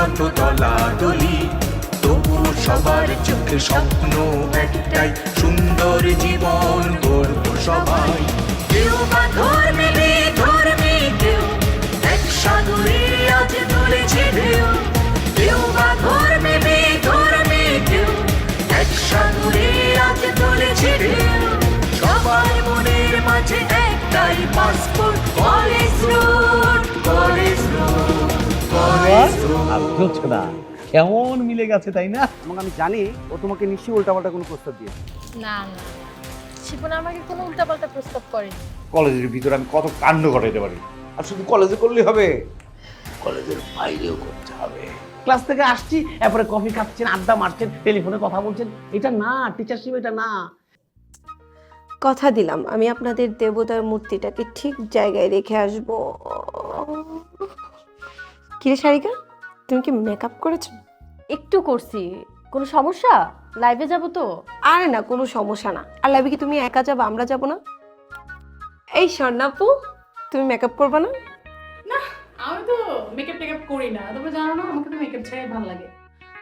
কত দলাদলি তবু সবার চোখে স্বপ্ন একটাই, সুন্দর জীবন গর্ব সবাই। কেউ বা ধর্মে ধর্মে কেউ, এক সাগরে আজ তুলেছে ঢেউ। কেউ বা ধর্মে ধর্মে কেউ, এক সাগরে আজ তুলেছে ঢেউ। সবার মনের মাঝে একটাই পাসপোর্ট রোড বুঝছ না। কেমন মিলে গেছে তাই না? এবং আমি জানি ও তোমাকে নিশ্চয়ই উল্টাপাল্টা কোনো প্রস্তাব দিয়েছে। না না শিপন আমাকে কোনো উল্টাপাল্টা প্রস্তাব করেনি। কলেজের ভিতরে আমি কত কাণ্ড ঘটাইতে পারি। আর শুধু কলেজে করলেই হবে? কলেজের বাইরেও করতে হবে। ক্লাস থেকে আসছি এরপরে কফি খাচ্ছেন আড্ডা মারছেন টেলিফোনে কথা বলছেন। এটা না টিচারশিপ এটা না। কথা দিলাম আমি আপনাদের দেবতার মূর্তিটাকে ঠিক জায়গায় রেখে আসব। কিরে সারিকা তুমি কি মেকআপ করেছ? একটু করছি। কোনো সমস্যা? লাইভে যাব তো? আরে না কোনো সমস্যা না। আর লাইভে কি তুমি একা যাব আমরা যাব না? এই স্বর্ণাপু তুমি মেকআপ করবে না? আমি তো মেকআপ টেকআপ করি না। তোমরা জানো না আমাকে তো মেকআপ ছাড়াই ভালো লাগে।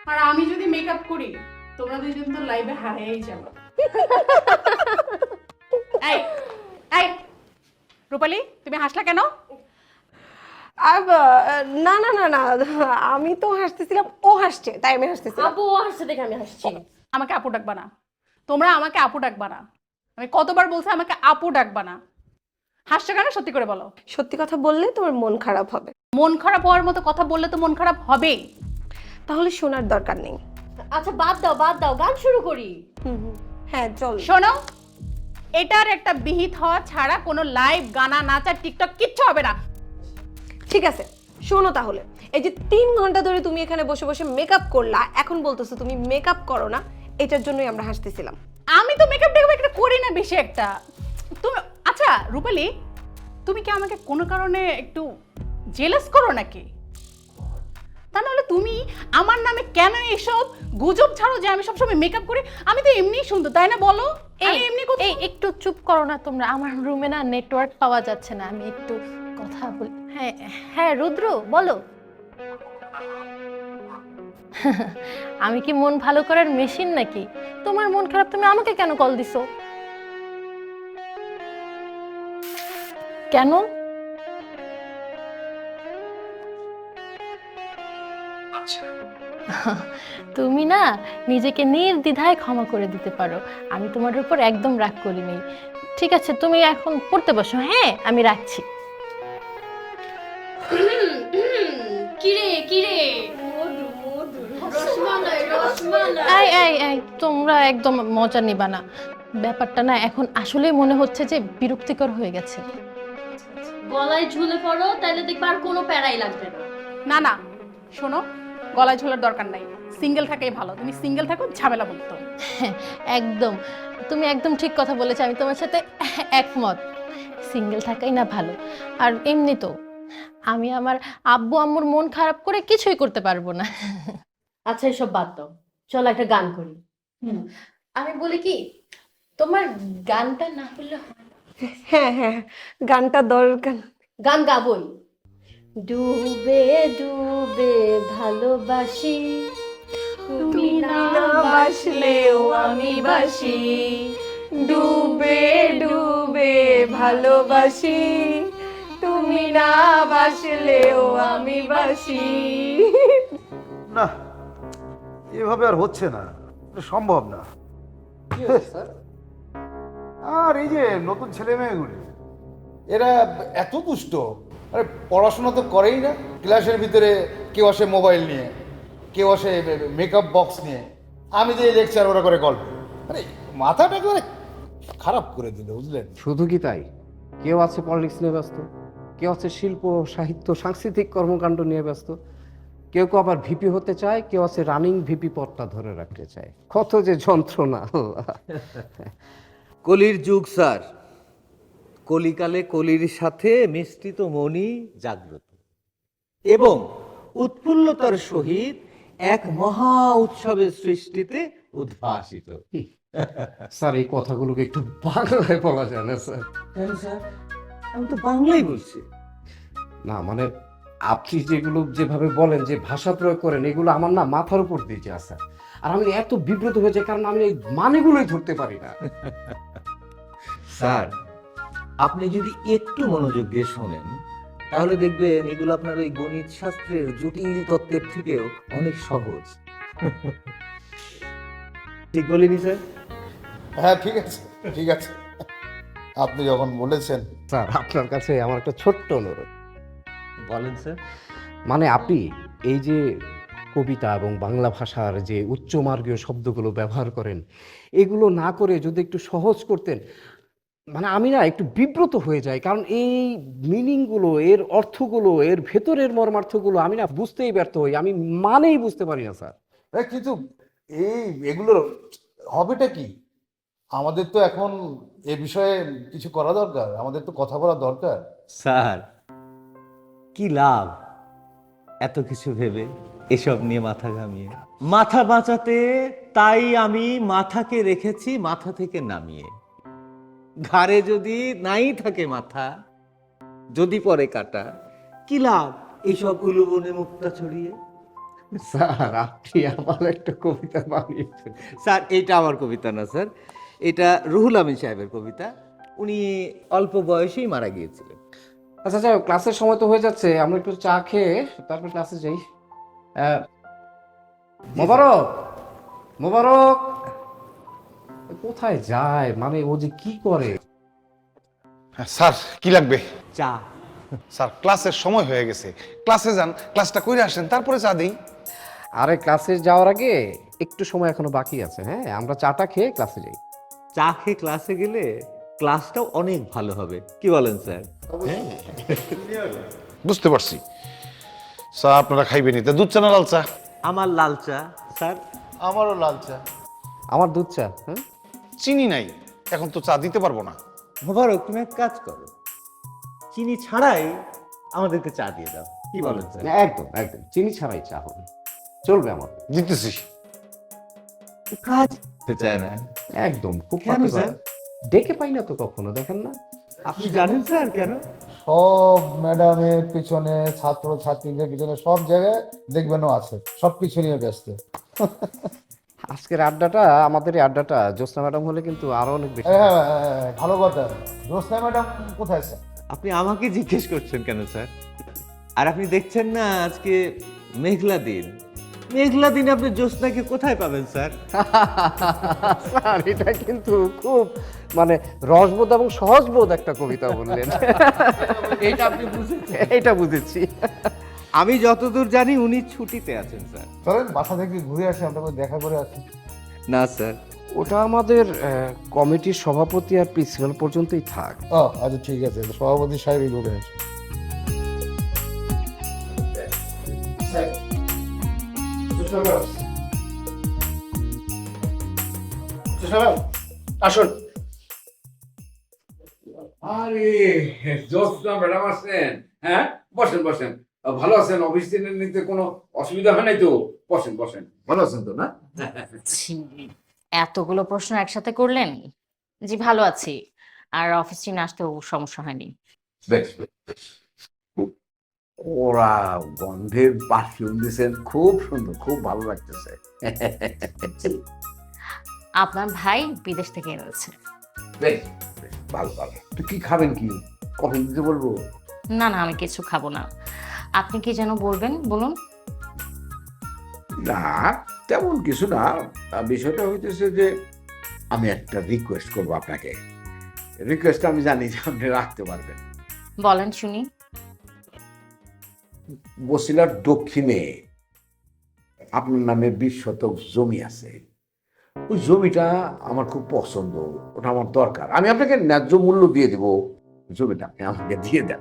আর আমি যদি মেকআপ করি তোমরা দুজন তো লাইভে হারিয়েই যাব। এই এই রূপালী তুমি হাসলা কেন? না না না না আমি তো হাসতেছিলাম ও হাসছে তাই আমি হাসতেছিলাম। আপু ও হাসছে দেখে আমি হাসছি। আমাকে আপু ডাকবা না। তোমরা আমাকে আপু ডাকবা না। আমি কতবার বলছি আমাকে আপু ডাকবা না। হাসছো কেন? সত্যি করে বলো। সত্যি কথা বললে তোমার মন খারাপ হবে। মন খারাপ হওয়ার মতো কথা বললে তো মন খারাপ হবেই। তাহলে শোনার দরকার নেই। আচ্ছা বাদ দাও বাদ দাও গান শুরু করি। হ্যাঁ চল। শোনো এটার একটা বিহিত হওয়া ছাড়া কোনো লাইভ গানা নাচা টিকটক কিচ্ছু হবে না। ঠিক আছে শোনো তাহলে। এই যে তিন ঘণ্টা ধরে তুমি এখানে বসে বসে মেকআপ করলা এখন বলতেছো তুমি মেকআপ করো না এটার জন্যই আমরা হাসতেছিলাম। আমি তো মেকআপ টেকআপ একটা করি না বেশি একটা। তুমি আচ্ছা রূপালি তুমি কি আমাকে কোনো কারণে একটু জেলাস করো নাকি? তা নাহলে তুমি আমার নামে কেন এসব গুজব ছাড়ো যে আমি সবসময় মেকআপ করি? আমি তো এমনিই সুন্দর তাই না বলো? এই এমনি এই একটু চুপ করো না তোমরা। আমার রুমে না নেটওয়ার্ক পাওয়া যাচ্ছে না। আমি একটু কথা বলি হ্যাঁ হ্যাঁ রুদ্র বলো। আমি কি মন ভালো করার মেশিন নাকি? তোমার মন খারাপ তুমি আমাকে কেন কল দিছো? কেন? তুমি না নিজেকে নির্দ্বিধায় ক্ষমা করে দিতে পারো। আমি তোমার উপর একদম রাগ করিনি। ঠিক আছে তুমি এখন পড়তে বসো। হ্যাঁ আমি রাখছি। কিরে কিরে? এই এই এই তোমরা একদম মজা নিবা না। ব্যাপারটা না এখন আসলেই মনে হচ্ছে যে বিরক্তিকর হয়ে গেছে। গলায় ঝুলে পড়ো তাহলে দেখবে আর কোনো প্যারাই লাগবে না। না না শোনো গলায় ঝোলার দরকার নাই। সিঙ্গেল থাকাই ভালো তুমি সিঙ্গেল থাকো ঝামেলা বলতো একদম। তুমি একদম ঠিক কথা বলেছ আমি তোমার সাথে একমত। সিঙ্গেল থাকাই না ভালো। আর এমনি তো আমি আমার আব্বু আম্মুর মন খারাপ করে কিছুই করতে পারব না। আচ্ছা এসব বাদ দাও। চলো একটা গান করি। আমি বলি কি তোমার গানটা না হয় না? হ্যাঁ হ্যাঁ গানটা দরকার। গান গাবই। ডুবে ডুবে ভালোবাসি। তুমি না বাসলেও আমি বাসি। ডুবে ডুবে ভালোবাসি। তুমি না বাসলেও আমি বাসি। না এভাবে আর হচ্ছে না এটা সম্ভব না। আর এই যে নতুন ছেলে মেয়েগুলি এরা এত দুষ্ট। আরে পড়াশোনা তো করেই না। ক্লাসের ভিতরে কেউ আসে মোবাইল নিয়ে কেউ আসে মেকআপ বক্স নিয়ে। আমি যে লেকচার ওরা করে গল্প। আরে মাথাটা একেবারে খারাপ করে দিল বুঝলেন? শুধু কি তাই? কেউ আছে পলিটিক্স নিয়ে ব্যস্ত? কেউ আছে শিল্প সাহিত্য সাংস্কৃতিক কর্মকাণ্ড নিয়ে ব্যস্ত। কেউ কেউ আবার ভিপি হতে চায় কেউ আছে রানিং ভিপি পদটা ধরে রাখতে চায়। কত যে যন্ত্রণা কলির যুগ স্যার। কলিকালে কলির সাথে মিশ্রিত মনি জাগ্রত। এবং উৎফুল্লতার সহিত এক মহা উৎসবের সৃষ্টিতে উদ্ভাসিত। স্যার এই কথাগুলোকে একটু বাংলায় বলা যায় না স্যার? কেন স্যার? আমি তো বাংলাই বলছি। না মানে আপনি যেগুলো যেভাবে বলেন যে ভাষা প্রয়োগ করেন এগুলো আমার না মাথার উপর দিয়ে স্যার আর আমি এত বিব্রত হয়ে যাই কারণ আমি এই মানেগুলোই ধরতে পারি না। স্যার আপনি যদি একটু মনোযোগ দিয়ে শোনেন তাহলে দেখবেন এগুলো আপনার ওই গণিত শাস্ত্রের জটিল তত্ত্বের থেকেও অনেক সহজ। ঠিক বলিনি স্যার? হ্যাঁ ঠিক আছে ঠিক আছে। আপনি যখন বলেছেন। স্যার আপনার কাছে আমার একটা ছোট্ট অনুরোধ। বলেন স্যার। মানে আপনি এই যে কবিতা এবং বাংলা ভাষার যে উচ্চমার্গীয় শব্দগুলো ব্যবহার করেন এগুলো না করে যদি একটু সহজ করতেন মানে আমি না একটু বিব্রত হয়ে যাই কারণ এই মিনিংগুলো এর অর্থগুলো এর ভেতরের মর্মার্থগুলো আমি না বুঝতেই ব্যর্থ হই আমি মানেই বুঝতে পারি না স্যার। কিন্তু এই এগুলোর হবেটা কি? আমাদের তো এখন এ বিষয়ে কিছু করা দরকার আমাদের তো কথা বলা দরকার। স্যার কি লাভ এত কিছু ভেবে এসব নিয়ে মাথা ঘামিয়ে? মাথা বাঁচাতে তাই আমি মাথাকে রেখেছি মাথা থেকে নামিয়ে। ঘাড়ে যদি নাই থাকে মাথা যদি পরে কাটা কি লাভ এইসব উলুবনে মুক্তা ছড়িয়ে? স্যার আপনি আমার একটা কবিতা বানিয়েছেন। স্যার এটা আমার কবিতা না স্যার। এটা রুহুল আমিন সাহেবের কবিতা। উনি অল্প বয়সেই মারা গিয়েছিলেন। আচ্ছা হোক, ক্লাসের সময় তো হয়ে যাচ্ছে আমরা একটু চা খেয়ে তারপর ক্লাসে যাই। মোবারক মোবারক কোথায় যায়? মানে ও যে কি করে? স্যার কি লাগবে? চা। স্যার ক্লাসের সময় হয়ে গেছে। ক্লাসে যান ক্লাসটা করে আসেন তারপরে চা দিই। আরে ক্লাসে যাওয়ার আগে একটু সময় এখনও বাকি আছে হ্যাঁ? আমরা চাটা খেয়ে ক্লাসে যাই। চা খেয়ে ক্লাসে গেলে ক্লাসটাও অনেক ভালো হবে। কি বলেন স্যার? বুঝতে পারছি। চা আপনারা খাইবেন তা দুধ চা না লাল চা? আমার লাল চা স্যার। আমারও লাল চা। আমার দুধ চা হ্যাঁ? চিনি নাই। এখন তো চা দিতে পারব না। মোবারক তুমি এক কাজ করো। চিনি ছাড়াই আমাদেরকে চা দিয়ে দাও। কি বলেন স্যার? একদম একদম। চিনি ছাড়াই চা হবে। চলবে আমার। দিতেছি। কাজ করতে চায় না একদম খুব কেন স্যার? ডেকে পাই না তো কখনো দেখেন না। আপনি জানেন স্যার কেন? সব ম্যাডামের পিছনে ছাত্র ছাত্রীদের পিছনে সব জায়গায় দেখবেন আছে। সব কিছু নিয়ে ব্যস্ত। আজকের আড্ডাটা আমাদের এই আড্ডাটা জ্যোৎস্না ম্যাডাম হলে কিন্তু আরও অনেক বেশি। হ্যাঁ হ্যাঁ, হ্যাঁ, হ্যাঁ, ভালো কথা। রোসনা ম্যাডাম কোথায় স্যার? আপনি আমাকে জিজ্ঞেস করছেন কেন স্যার? আর আপনি দেখছেন না আজকে মেঘলা দিন। মেঘলা দিন আপনি জ্যোৎস্নাকে কোথায় পাবেন স্যার? স্যার এটা কিন্তু খুব মানে রসবোধ এবং সহজবোধ একটা কবিতা বললেন। এটা আপনি বুঝেছেন। এটা বুঝেছি। আমি যতদূর জানি উনি ছুটিতে আছেন স্যার। চলেন বাসা থেকে ঘুরে আসি আমরা দেখা করে আসি। না স্যার। ওটা আমাদের কমিটির সভাপতি আর প্রিন্সিপাল পর্যন্তই থাক। ও আচ্ছা ঠিক আছে সভাপতি সাহেবই ঘুরে আসি। আসুন। আরে জ্যোৎস্না ম্যাডাম আসছেন হ্যাঁ বসেন বসেন। ভালো আছেন? অফিস দিনে নিতে কোনো অসুবিধা হয় নাই তো? বসেন বসেন। ভালো আছেন তো না? এতগুলো প্রশ্ন একসাথে করলেন? জি ভালো আছি। আর অফিস চিনে আসতেও সমস্যা হয়নি। বেশ বেশ, ওরা গন্ধের পারফিউম দিয়েছেন খুব সুন্দর খুব ভালো লাগতেছে। আপনার ভাই বিদেশ থেকে এনেছে। বেশ বেশ, ভালো ভালো। তো কি খাবেন কি? কফি দিতে বলব? না না আমি কিছু খাব না। আপনি কি যেন বলবেন বলুন। না তেমন কিছু না। আহ, বিষয়টা হইতেছে যে আমি একটা রিকোয়েস্ট করব আপনাকে। রিকোয়েস্ট আমি জানি যে আপনি রাখতে পারবেন। বলেন শুনি। বসিলার দক্ষিণে আপনার নামে বিশ শতক জমি আছে। ওই জমিটা আমার খুব পছন্দ, ওটা আমার দরকার। আমি আপনাকে ন্যায্য মূল্য দিয়ে দেব, জমিটা আপনি আমাকে দিয়ে দেন।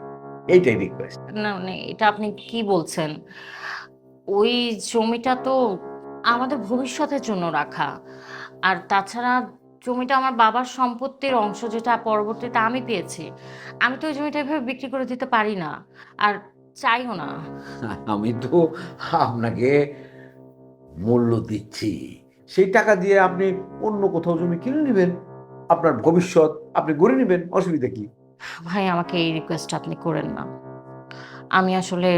এইটাই রিকোয়েস্ট না মানে এটা আপনি কি বলছেন? ওই জমিটা তো আমাদের ভবিষ্যতের জন্য রাখা। আর তাছাড়া জমিটা আমার বাবার সম্পত্তির অংশ যেটা পরবর্তীতে আমি পেয়েছি, আমি তো ওই জমিটা এভাবে বিক্রি করে দিতে পারি না। আর চাইও না। আমি তো আপনাকে মূল্য দিচ্ছি। সেই টাকা দিয়ে আপনি অন্য কোথাও জমি কিনে নেবেন। আপনার ভবিষ্যৎ আপনি গড়ে নেবেন। অসুবিধা কি? ভাই আমাকে এই রিকোয়েস্ট আপনি করেন না। আমি আসলে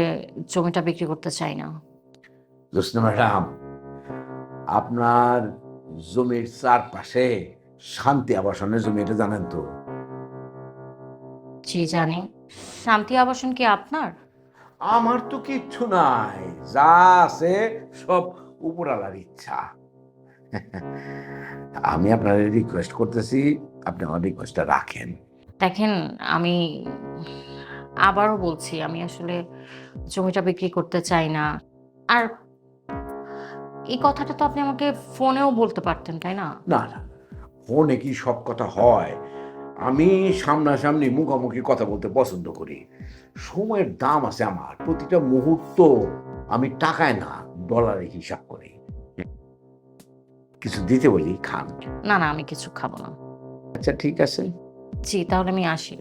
জমিটা বিক্রি করতে চাই না। জোসনা ম্যাডাম আপনার জমির চারপাশে শান্তি আবাসনের জমি এটা জানেন তো? জি জানি। শান্তি আবাসন কি আপনার? আমার তো কিচ্ছু নাই। যা আছে সব উপরালার ইচ্ছা। আমি আপনার রিকোয়েস্ট করতেছি আপনি আমার রিকোয়েস্টটা রাখেন। দেখেন আমি আবারও বলছি আমি আসলে জমিটা বিক্রি করতে চাই না। আর এই কথাটা তো আপনি আমাকে ফোনেও বলতে পারতেন তাই না? না না ফোনে কি সব কথা হয়? আমি সামনাসামনি মুখোমুখি কথা বলতে পছন্দ করি। সময়ের দাম আছে আমার প্রতিটা মুহূর্ত আমি টাকায় না ডলারে হিসাব করি। কিছু দিতে বলি খান। না না আমি কিছু খাব না। আচ্ছা ঠিক আছে। জি তাহলে আমি আসি।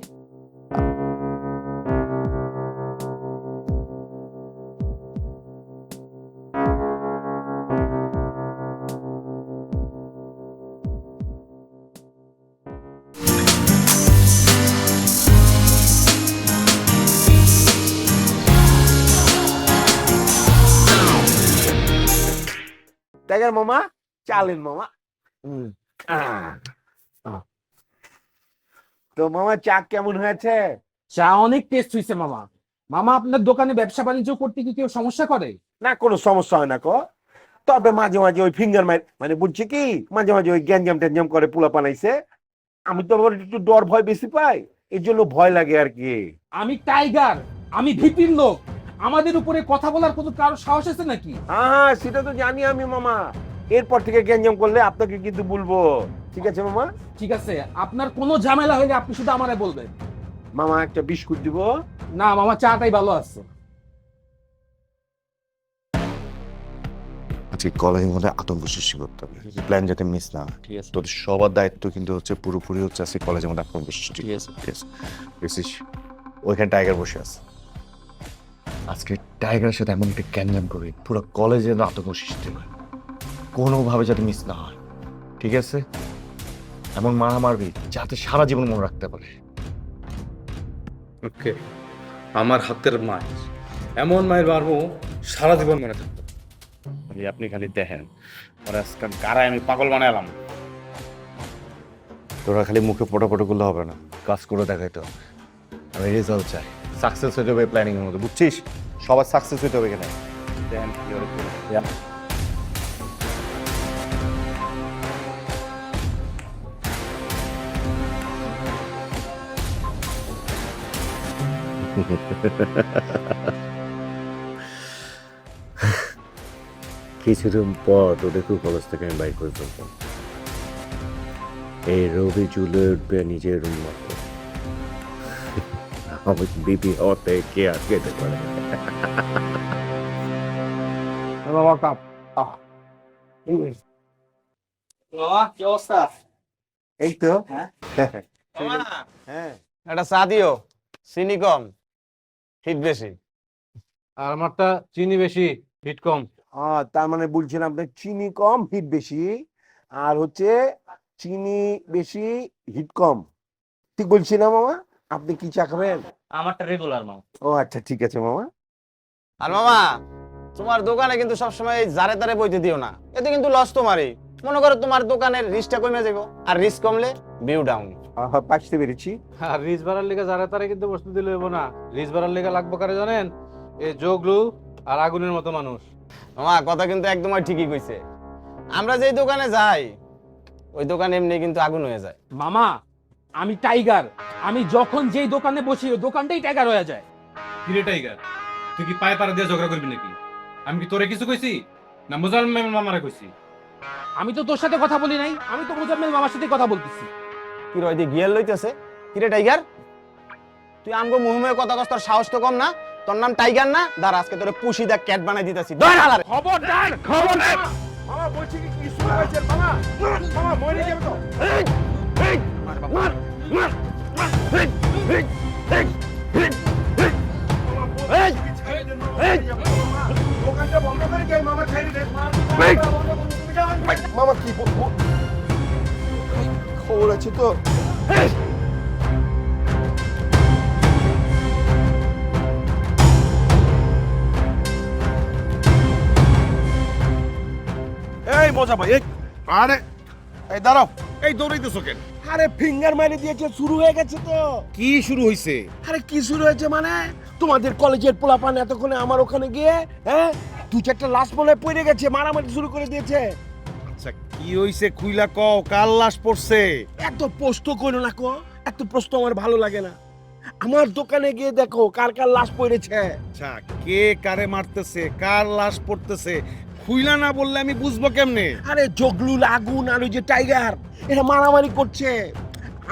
টাইগার মামা চালেন মামা। তো মামা চা কেমন হয়েছে? চা অনেক টেস্ট হয়েছে মামা মামা আপনার দোকানে ব্যবসা বাণিজ্য করতে কি কেউ সমস্যা করে? না কোনো সমস্যা হয় না কো। তবে মাঝে মাঝে ওই ফিঙ্গার মার মানে বুঝছি কি? মাঝে মাঝে ওই গ্যাঞ্জাম ট্যাঞ্জাম করে পোলা পানাইছে আমি তো একটু ডর ভয় বেশি পাই। এই জন্য ভয় লাগে আর কি। আমি টাইগার আমি ভীতির লোক। আমাদের উপরে কথা বলার কোনো কারও সাহস আছে নাকি? হ্যাঁ হ্যাঁ সেটা তো জানি আমি মামা। এরপর থেকে গ্যাঞ্জাম করলে আপনাকে কিন্তু বলব। ঠিক আছে মামা? ঠিক আছে আপনার কোনো ঝামেলা হলে আপনি শুধু আমারে বলবেন। মামা একটা বিস্কুট দিব। না মামা চাটাই ভালো আছে। আজকে কলেজের মধ্যে আতঙ্ক সৃষ্টি করতে হবে। প্ল্যান যাতে মিস না ঠিক আছে। তোদের সবার দায়িত্ব কিন্তু হচ্ছে পুরোপুরি হচ্ছে আজকে কলেজের মধ্যে আতঙ্ক সৃষ্টি। ঠিক আছে। ঠিক আছে। ওইখানে টাইগার বসে আছে। আজকে টাইগারের সাথে এমন একটা ক্যানজাম করবি পুরো কলেজে যেন আতঙ্ক সৃষ্টি হয়। কোনোভাবে যাতে মিস না হয়। ঠিক আছে? এমন মারা মারবি যাতে সারা জীবন মনে রাখতে পারে। ওকে আমার হাতের মায়ের এমন মায়ের মারবো সারা জীবন মনে খালি আপনি খালি দেখেন। আর আজকে গাড়ায় আমি পাগল বানালাম তোরা খালি মুখে পটো পটো করলে হবে না। কাজ করে দেখাই তো আমি রেজাল্ট চাই। সাকসেস হতে হবে প্ল্যানিং এর মধ্যে বুঝছিস? সবার সাকসেস হতে হবে এখানে. কিছুদিন পর তোদেরকে কলেজ থেকে আমি বাইর করে ফেলব এই রবি চুলে উঠবে নিজের রুম মতো আমি বিপি হতে কে আটকে যেতে বাবা কাপ কি অবস্থা এই তো হ্যাঁ একটা চা দিও চিনি কম হিট বেশি আর আমারটা চিনি বেশি হিট কম হ্যাঁ তার মানে বলছেন আপনার চিনি কম হিট বেশি আর হচ্ছে চিনি বেশি হিট কম ঠিক বলছি না মামা আপনি কি চা খাবেন? আমারটা রেগুলার মামা। ও আচ্ছা ঠিক আছে মামা। আর মামা তোমার দোকানে কিন্তু সবসময় জারে তারে বইতে দিও না। এতে কিন্তু লস তোমারই। মনে করো তোমার দোকানের রিস্কটা কমে যাব আর রিস্ক কমলে ভিউ ডাউন হ্যাঁ পাঁচতে পেরেছি আর রিচ বাড়ার লিগে যারা তারা কিন্তু বস্তু দিলে হইব না। রিচ বাড়ার লিগে লাগবে কারে জানেন? এই যোগলু আর আগুনের মতো মানুষ। মামা কথা কিন্তু একদম ঠিকই কইছে। আমরা যেই দোকানে যাই ওই দোকান এমনি কিন্তু আগুন হয়ে যায়। মামা আমি টাইগার। আমি যখন যেই দোকানে বসি ওই দোকানটাই টাইগার হয়ে যায়। কিরে টাইগার? তুই কি পায়ে পাড়া দিয়ে ঝগড়া করবি নাকি? আমি কি তোরে কিছু কইছি? না মুজালমেম মামারে কইছি? আমি তো তোর সাথে কথা বলি নাই আমি তো মুজাম্মেল মামার সাথে কথা বলতেছি। কি রয় দিয়ে গিয়ার লইতেছে? কিরে টাইগার? তুই আমগো মুহমে কথা কস তোর সাহস তো কম না? তোর নাম টাইগার না? দাঁড়া আজকে তোরে পুষি দা ক্যাট বানাই দিতেছি। ধর হালারে! খবরদার! খবরদার! মামা বলছি কি কি শুরু হয়েছে মামা? মামা মরে যাবে তো। মামা কি খবর আছে তো? এই মজা ভাই আরে এই দাঁড়াও। এই দৌড়াইতেছো কেন? আরে ফিঙ্গার মারি দিয়েছে শুরু হয়ে গেছে তো? কি শুরু হয়েছে আরে কি শুরু হয়েছে মানে? তোমাদের কলেজের পোলাপান এতক্ষণে আমার ওখানে গিয়ে হ্যাঁ? দু চারটা লাশ মনে পড়ে গেছে মারামারি শুরু করে দিয়েছে। আচ্ছা কি হইছে খুইলা কও? কার লাশ পড়ছে? এত প্রশ্ন করো না কো এত প্রশ্ন আমার ভালো লাগে না। আমার দোকানে গিয়ে দেখো কার কার লাশ পড়েছে। আচ্ছা কে কারে মারতেছে কার লাশ পড়তেছে খুইলা না বললে আমি বুঝব কেমনে? আরে জগলুল আগুন আর ওই যে টাইগার, এরা মারামারি করছে।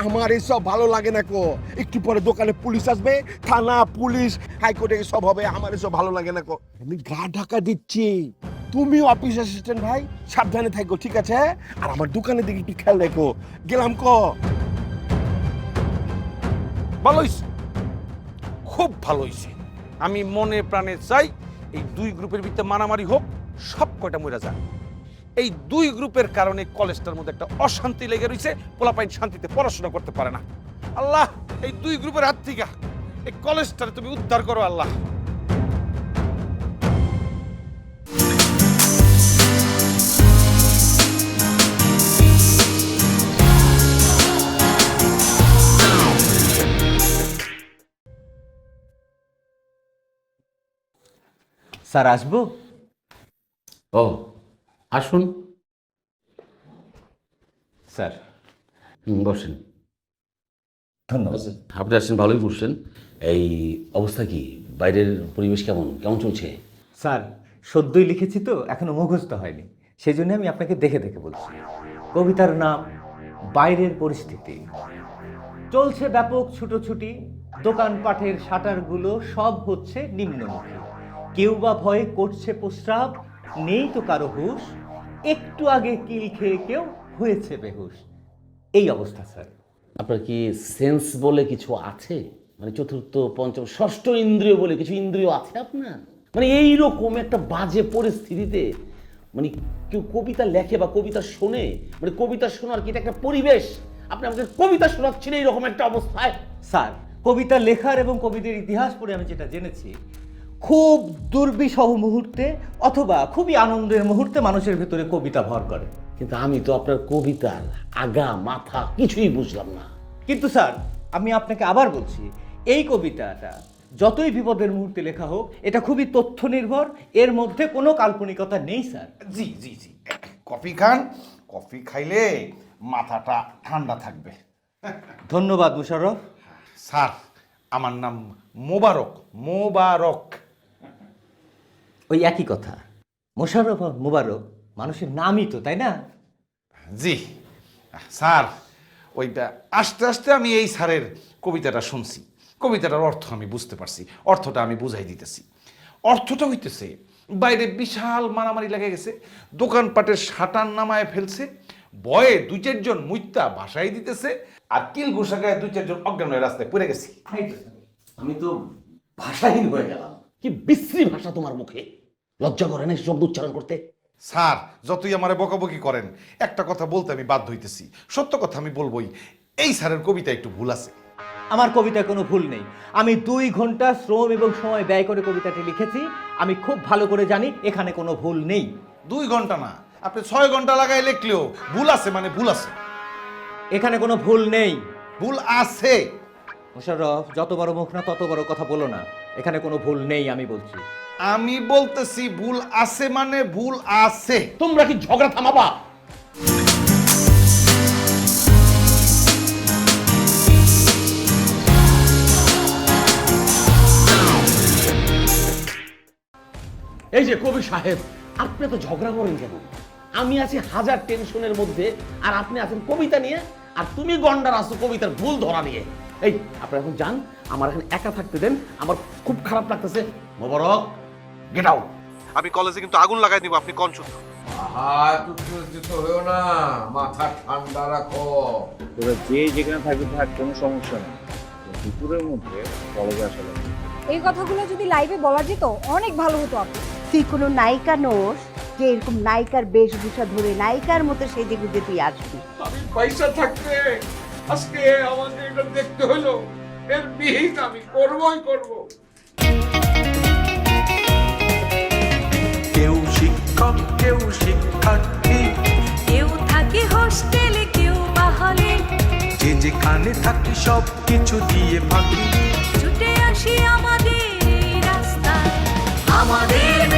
আমার এসব ভালো লাগে না কো। একটু পরে দোকানে পুলিশ আসবে, থানা, পুলিশ, হাইকোর্টে সব হবে, আমার এসব ভালো লাগে না কো। আমি গা ঢাকা দিচ্ছি। তুমি অফিস অ্যাসিস্ট্যান্ট ভাই, সাবধানে থাকো, ঠিক আছে? আর আমার দোকানের দিকে একটু খেয়াল রেখো। গেলাম কো। ভালো খুব ভালো হইছে। আমি মনে প্রাণে চাই এই দুই গ্রুপের ভিতরে মারামারি হোক সব কয়টা মরে যাক এই দুই গ্রুপের কারণে কলেজটার মধ্যে একটা অশান্তি লেগে রয়েছে পোলাপাইন শান্তিতে পড়াশোনা করতে পারে না। আল্লাহ, এই দুই গ্রুপের হাত থেকে এই কলেজটার তুমি উদ্ধার করো আল্লাহ। স্যার, আসব? ও আসুন। স্যার। বসেন। ধন্যবাদ। আপনি আসছেন ভালোই করছেন এই অবস্থা কি? বাইরের পরিবেশ কেমন? কেমন চলছে? স্যার সদ্যই লিখেছি তো এখনও মুখস্থ হয়নি। সেই জন্য আমি আপনাকে দেখে দেখে বলছি। কবিতার নাম বাইরের পরিস্থিতি। চলছে ব্যাপক ছুটোছুটি দোকানপাটের শাটারগুলো সব হচ্ছে নিম্নমুখী। কেউ বা ভয়ে করছে প্রস্রাব নেই তো কারও হুঁশ। একটু আগে কিল খেয়ে কেউ হয়েছে বেহুশ। এই অবস্থা স্যার। আপনার কি সেন্স বলে কিছু আছে? মানে চতুর্থ পঞ্চম ষষ্ঠ ইন্দ্রিয় বলে কিছু ইন্দ্রিয় আছে আপনার? মানে এই রকম একটা বাজে পরিস্থিতিতে মানে কেউ কবিতা লেখে বা কবিতা শোনে মানে কবিতা শোনার কি এটা একটা পরিবেশ? আপনি আমাকে কবিতা শোনাচ্ছেন এইরকম একটা অবস্থায়। স্যার কবিতা লেখার এবং কবিদের ইতিহাস পড়ে আমি যেটা জেনেছি খুব দুর্বিষহ মুহূর্তে অথবা খুবই আনন্দের মুহূর্তে মানুষের ভেতরে কবিতা ভর করে। কিন্তু আমি তো আপনার কবিতার আগা মাথা কিছুই বুঝলাম না। কিন্তু স্যার আমি আপনাকে আবার বলছি এই কবিতাটা যতই বিপদের মুহূর্তে লেখা হোক এটা খুবই তথ্য নির্ভর এর মধ্যে কোনো কাল্পনিকতা নেই স্যার। জি জি জি। কফি খান কফি খাইলে মাথাটা ঠান্ডা থাকবে। ধন্যবাদ মুশারফ স্যার আমার নাম মোবারক মোবারক। ওই একই কথা। মোশাররফ মুবারক মানুষের নামই তো তাই না? জি। স্যার ওইটা আস্তে আস্তে আমি এই স্যারের কবিতাটা শুনছি। কবিতাটার অর্থ আমি বুঝতে পারছি অর্থটা আমি বুঝাই দিতেছি। অর্থটা হইতেছে বাইরে বিশাল মারামারি লেগে গেছে দোকানপাটের শাটার নামায় ফেলছে বয়ে দুই চারজন মুইতা ভাসাই দিতেছে আর কিল ঘোষাগায় দুই চারজন অজ্ঞান হয়ে রাস্তায় পড়ে গেছি। আমি তো ভাষাহীন হয়ে গেলাম। কি বিশ্রী ভাষা তোমার মুখে? লজ্জা করে না শব্দ উচ্চারণ করতে? স্যার যতই আমারে বকাবকি করেন একটা কথা বলতে আমি বাধ্য হইতেছি। সত্য কথা আমি বলবোই। এই স্যারের কবিতা একটু ভুল আছে। আমার কবিতায় কোনো ভুল নেই। আমি দুই ঘণ্টা শ্রম এবং সময় ব্যয় করে কবিতাটি লিখেছি। আমি খুব ভালো করে জানি এখানে কোনো ভুল নেই। দুই ঘণ্টা না। আপনি ছয় ঘণ্টা লাগাই লিখলেও ভুল আছে মানে ভুল আছে। এখানে কোনো ভুল নেই। ভুল আছে। মোশাররফ যত বড় মুখ না তত বড় কথা বলো না। এখানে কোনো ভুল নেই আমি বলছি। আমি বলতেছি ভুল আছে মানে ভুল আছে। তোমরা কি ঝগড়া থামাবা? এই যে কবি সাহেব আপনি তো ঝগড়া করেন কেন? আমি আছি হাজার টেনশনের মধ্যে আর আপনি আছেন কবিতা নিয়ে আর তুমি গন্ডার আছো কবিতার ভুল ধরা নিয়ে। এই আপনারা এখন যান আমার এখন একা থাকতে দেন আমার খুব খারাপ লাগতেছে। মোবারক গেট আউট আমি কলেজে কিন্তু আগুন লাগাই দিব আপনি কন শুধু। হয়েও না মাথা ঠান্ডা রাখো। তোরা যে যেখানে থাকবি থাক কোনো সমস্যা নেই। দুপুরের মধ্যে কলেজে আসা লাগবে। এই কথাগুলো যদি লাইভে বলা যেত অনেক ভালো হতো আপু। তুই কোনো নায়িকা নোস যে এরকম নায়িকার বেশভূষা ধরে নায়িকার মতো সেজে গুজে তুই আসবি। আমি পয়সা থাকতে আজকে আমাকে এটা দেখতে হলো এর বিহিত আমি করবই করব। কেউ শিক্ষক কেউ শিক্ষার্থী। থাকি হোস্টেলে কেউ বা হলে যে যেখানে থাকি সব কিছু দিয়ে ফাঁকি ছুটে আসি আমাদের রাস্তা আমাদের